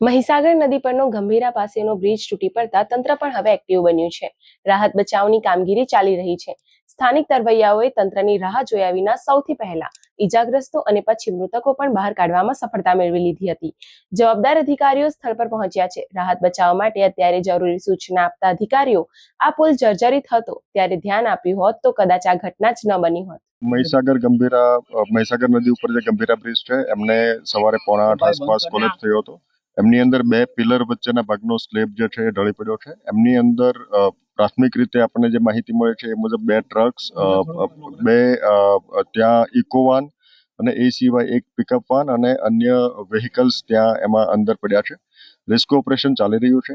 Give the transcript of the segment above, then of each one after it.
મહીસાગર નદી પરનો ગંભીરા પાસેનો બ્રિજ તૂટી પડતા તંત્ર પણ હવે એક્ટિવ બન્યું છે. રાહત બચાવની કામગીરી ચાલી રહી છે. સ્થાનિક તરવૈયાઓએ તંત્રની રાહ જોયા વિના સૌથી પહેલા ઈજાગ્રસ્તો અને પછી મૃતકો પણ બહાર કાઢવામાં સફળતા મેળવી લીધી હતી. જવાબદાર અધિકારીઓ સ્થળ પર પહોંચ્યા છે. રાહત બચાવ માટે અત્યારે જરૂરી સૂચના આપતા અધિકારીઓ આ પુલ જર્જરિત હતો. ત્યારે ધ્યાન આપ્યું હોત તો કદાચ આ ઘટના જ ન બની હોત. મહીસાગર ગંભીરા મહીસાગર નદી ઉપર જે ગંભીરા બ્રિજ છે, એમને સવારે પોણા આઠ આસપાસ કોલેજ થયો હતો. એમની અંદર બે પિલર વચ્ચેના ભાગનો સ્લેબ જે છે એ ઢળી પડ્યો છે. એમની અંદર પ્રાથમિક રીતે આપણને જે માહિતી મળે છે એ મુજબ બે ટ્રક્સ બે ત્યાં ઇકોવાન અને એ સિવાય એક પિકઅપ વાન અને અન્ય વેહિકલ્સ ત્યાં એમાં અંદર પડ્યા છે. રેસ્ક્યુ ઓપરેશન ચાલી રહ્યું છે.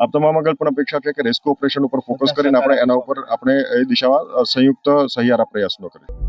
આપ તમામ આગળ પણ અપેક્ષા છે કે રેસ્ક્યુ ઓપરેશન ઉપર ફોકસ કરીને આપણે એના ઉપર આપણે એ દિશામાં સંયુક્ત સહિયારા પ્રયાસનો કરીએ.